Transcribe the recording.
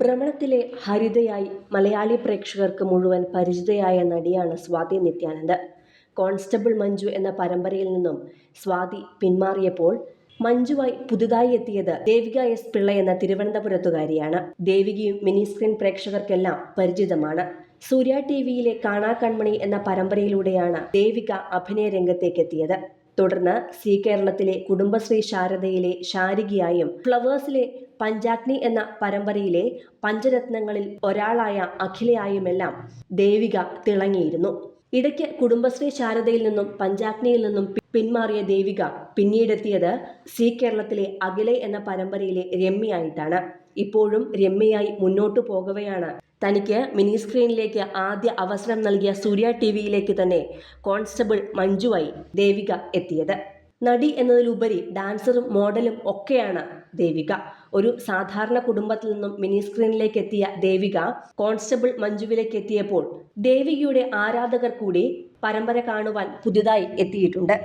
ഭ്രമണത്തിലെ ഹരിതയായി മലയാളി പ്രേക്ഷകർക്ക് മുഴുവൻ പരിചിതയായ നടിയാണ് സ്വാതി നിത്യാനന്ദ്. കോൺസ്റ്റബിൾ മഞ്ജു എന്ന പരമ്പരയിൽ നിന്നും സ്വാതി പിന്മാറിയപ്പോൾ മഞ്ജുവായി പുതുതായി എത്തിയത് ദേവിക എസ് പിള്ള എന്ന തിരുവനന്തപുരത്തുകാരിയാണ്. ദേവികയും മിനി സ്ക്രീൻ പ്രേക്ഷകർക്കെല്ലാം പരിചിതമാണ്. സൂര്യ ടി വിയിലെ കാണാ കൺമണി എന്ന പരമ്പരയിലൂടെയാണ് ദേവിക അഭിനയ രംഗത്തേക്കെത്തിയത്. തുടർന്ന് സി കേരളത്തിലെ കുടുംബശ്രീ ശാരദയിലെ ശാരികയായും ഫ്ലവേഴ്സിലെ പഞ്ചാഗ്നി എന്ന പരമ്പരയിലെ പഞ്ചരത്നങ്ങളിൽ ഒരാളായ അഖിലയായുമെല്ലാം ദേവിക തിളങ്ങിയിരുന്നു. ഇടയ്ക്ക് കുടുംബശ്രീ ശാരദയിൽ നിന്നും പഞ്ചാഗ്നിയിൽ നിന്നും പിന്മാറിയ ദേവിക പിന്നീടെത്തിയത് സി കേരളത്തിലെ അഖിലെ എന്ന പരമ്പരയിലെ രമ്യയായിട്ടാണ്. ഇപ്പോഴും രമ്യയായി മുന്നോട്ടു പോകവെയാണ് തനിക്ക് മിനി സ്ക്രീനിലേക്ക് ആദ്യ അവസരം നൽകിയ സൂര്യ ടി വിയിലേക്ക് തന്നെ കോൺസ്റ്റബിൾ മഞ്ജുവായി ദേവിക എത്തിയത്. നടി എന്നതിലുപരി ഡാൻസറും മോഡലും ഒക്കെയാണ് ദേവിക. ഒരു സാധാരണ കുടുംബത്തിൽ നിന്നും മിനി സ്ക്രീനിലേക്ക് എത്തിയ ദേവിക കോൺസ്റ്റബിൾ മഞ്ജുവിലേക്ക് എത്തിയപ്പോൾ ദേവികയുടെ ആരാധകർ കൂടി പരമ്പര കാണുവാൻ പുതുതായി എത്തിയിട്ടുണ്ട്.